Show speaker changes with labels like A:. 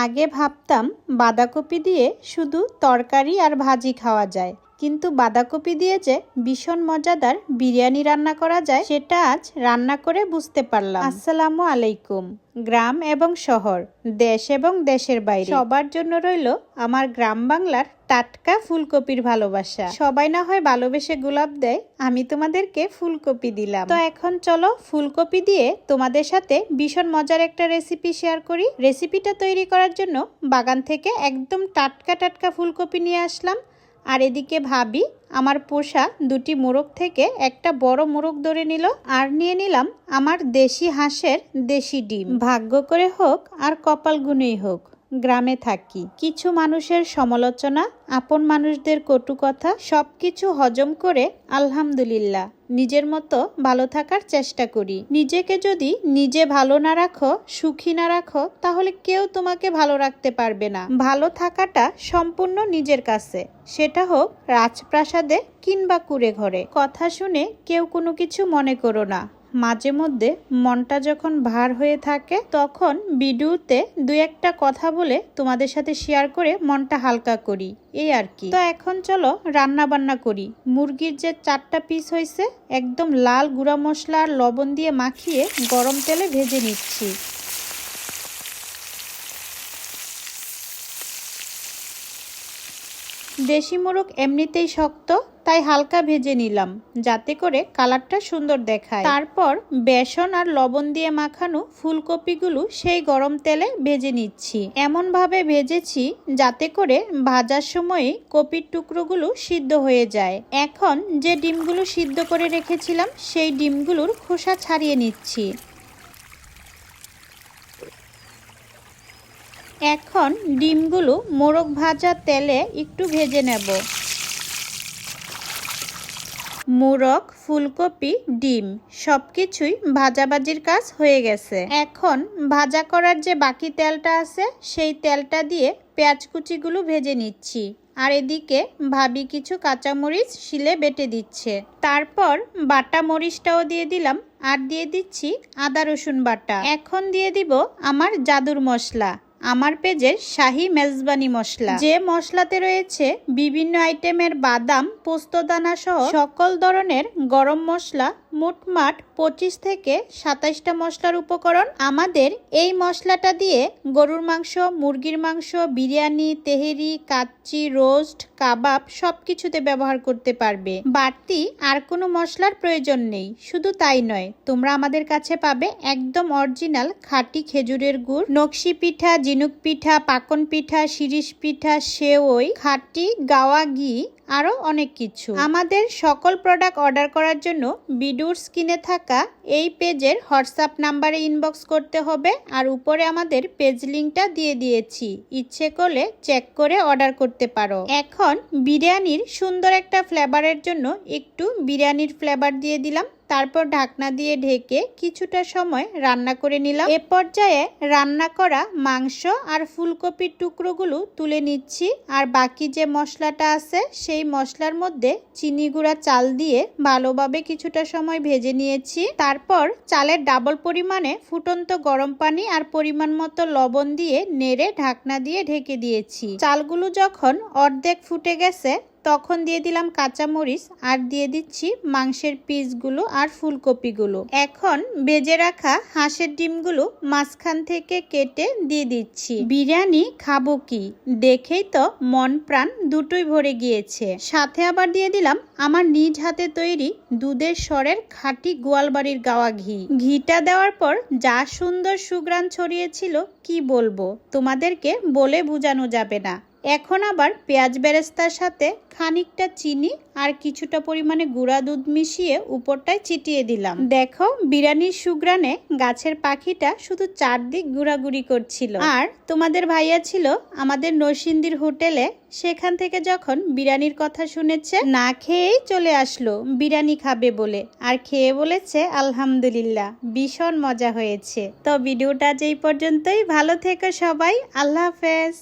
A: আগে ভাবতাম বাঁধাকপি দিয়ে শুধু তরকারি আর ভাজি খাওয়া যায়। কিন্তু বাঁধাকপি দিয়ে যে ভীষণ মজাদার বিরিয়ানি রান্না করা যায়, সেটা আজ রান্না করে বুঝতে পারলাম। আসসালামু আলাইকুম, গ্রাম এবং শহর, দেশ এবং দেশের বাইরে। সবার জন্য রইল আমার গ্রাম বাংলার টাটকা ফুলকপির ভালোবাসা। সবাই না হয় ভালোবেসে গোলাপ দেয়, আমি তোমাদেরকে ফুলকপি দিলাম। তো এখন চলো ফুলকপি দিয়ে তোমাদের সাথে ভীষণ মজার একটা রেসিপি শেয়ার করি। রেসিপিটা তৈরি করার জন্য বাগান থেকে একদম টাটকা টাটকা ফুলকপি নিয়ে আসলাম। আর এদিকে ভাবি, আমার পোষা দুটি মোরগ থেকে একটা বড় মোরগ ধরে নিল আর নিয়ে নিলাম আমার দেশি হাঁসের দেশি ডিম। ভাগ্য করে হোক আর কপাল গুনেই হোক। গ্রামে থাকি। কিছু মানুষের সমালোচনা, আপন মানুষদের কটু কথা সব কিছু হজম করে আলহামদুলিল্লাহ, নিজের মতো ভালো থাকার চেষ্টা করি। নিজেকে যদি নিজে ভালো না রাখো, সুখী না রাখো, তাহলে কেউ তোমাকে ভালো রাখতে পারবে না। ভালো থাকাটা সম্পূর্ণ নিজের কাছে। সেটা হোক রাজপ্রাসাদে কিংবা কুড়ে ঘরে। কথা শুনে কেউ কোনো কিছু মনে করো না। মাঝে মধ্যে মনটা যখন ভার হয়ে থাকে, তখন ভিডিওতে দু একটা কথা বলে তোমাদের সাথে শেয়ার করে মনটা হালকা করি। এই আর কি। তো এখন চলো রান্না বান্না করি। মুরগির যে চারটা পিস হয়েছে একদম লাল গুঁড়া মশলা আর লবণ দিয়ে মাখিয়ে গরম তেলে ভেজে নিচ্ছি। দেশি মোরগ এমনিতেই শক্ত, তাই হালকা ভেজে নিলাম, যাতে করে কালারটা সুন্দর দেখায়। তারপর বেসন আর লবণ দিয়ে মাখানো ফুলকপিগুলো সেই গরম তেলে ভেজে নিচ্ছি। এমনভাবে ভেজেছি যাতে করে ভাজার সময় কপির টুকরোগুলো সিদ্ধ হয়ে যায়। এখন যে ডিমগুলো সিদ্ধ করে রেখেছিলাম, সেই ডিমগুলোর খোসা ছাড়িয়ে নিচ্ছি। এখন ডিমগুলো মোরগ ভাজা তেলে একটু ভেজে নেব। মোরগ, ফুলকপি, ডিম সবকিছুই ভাজাভাজির কাজ হয়ে গেছে। এখন ভাজা করার যে বাকি তেলটা আছে, সেই তেলটা দিয়ে পেঁয়াজ কুচিগুলো ভেজে নিচ্ছি। আর এদিকে ভাবি কিছু কাঁচামরিচ শিলে বেটে দিচ্ছে। তারপর বাটা মরিচটাও দিয়ে দিলাম আর দিয়ে দিচ্ছি আদা রসুন বাটা। এখন দিয়ে দিব আমার জাদুর মশলা। আমার পেজের শাহি মেজবানি মশলা। যে মশলাতে রয়েছে বিভিন্ন আইটেমের বাদাম, পোস্তদানা সহ সকল ধরনের গরম মশলা মোটমাট পঁচিশ থেকে সাতাইশটা মশলার উপকরণ। আমাদের এই মশলাটা দিয়ে গরুর মাংস, মুরগির মাংস, বিরিয়ানি, তেহেরি, কাচ্চি, রোস্ট, কাবাব সব কিছুতে ব্যবহার করতে পারবে। বাড়তি আর কোনো মশলার প্রয়োজন নেই, শুধু তাই নয়, তোমরা আমাদের কাছে পাবে একদম অরিজিনাল খাঁটি খেজুরের গুড়, নকশি পিঠা, ঝিনুক পিঠা, পাকন পিঠা, শিরিষ পিঠা, সেওই, খাঁটি গাওয়া ঘি আরও অনেক কিছু। আমাদের সকল প্রোডাক্ট অর্ডার করার জন্য বিডুর স্কিনে থাকা এই পেজের হোয়াটসঅ্যাপ নাম্বারে ইনবক্স করতে হবে আর উপরে আমাদের পেজ লিঙ্কটা দিয়ে দিয়েছি। ইচ্ছে করলে চেক করে অর্ডার করতে পারো। এখন বিরিয়ানির সুন্দর একটা ফ্লেভারের জন্য একটু বিরিয়ানির ফ্লেভার দিয়ে দিলাম। তারপর ঢাকনা দিয়ে ঢেকে কিছুটা সময় রান্না করে নিলাম। এ পর্যায়ে রান্না করা মাংস আর ফুলকপির টুকরোগুলো তুলে নিচ্ছি আর বাকি যে মশলাটা আছে সেই মশলার মধ্যে চিনি গুঁড়া, চাল দিয়ে ভালোভাবে কিছুটা সময় ভেজে নিয়েছি। তারপর চালের ডাবল পরিমাণে ফুটন্ত গরম পানি আর পরিমাণ মতো লবণ দিয়ে নেড়ে ঢাকনা দিয়ে ঢেকে দিয়েছি। চালগুলো যখন অর্ধেক ফুটে গেছে তখন দিয়ে দিলাম কাঁচামরিচ আর দিয়ে দিচ্ছি মাংসের পিসগুলো আর ফুলকপিগুলো। এখন বেজে রাখা হাঁসের ডিমগুলো মাঝখান থেকে কেটে দিয়ে দিচ্ছি। বিরিয়ানি খাব কি? দেখেই তো মন প্রাণ দুটোই ভরে গিয়েছে। সাথে আবার দিয়ে দিলাম আমার নিজ হাতে তৈরি দুধের স্বরের খাঁটি গোয়ালবাড়ির গাওয়া ঘি। ঘিটা দেওয়ার পর যা সুন্দর সুগ্রান ছড়িয়েছিল কি বলব? তোমাদেরকে বলে বোঝানো যাবে না। এখন আবার পেঁয়াজ বেরেস্তার সাথে খানিকটা চিনি আর কিছুটা পরিমাণে গুঁড়া দুধ মিশিয়ে উপরটায় চিটিয়ে দিলাম। দেখো, বিরিয়ানির সুগ্রানে গাছের পাখিটা শুধু চারদিক গুড়াগুড়ি করছিল। আর তোমাদের ভাইয়া ছিল আমাদের নরসিন্দির হোটেলে, সেখান থেকে যখন বিরিয়ানির কথা শুনেছে, না খেয়েই চলে আসলো, বিরিয়ানি খাবে বলে। আর খেয়ে বলেছে, আলহামদুলিল্লাহ, ভীষণ মজা হয়েছে। তো ভিডিওটা যেই পর্যন্তই। ভালো থেকো সবাই, আল্লাহ হাফেজ।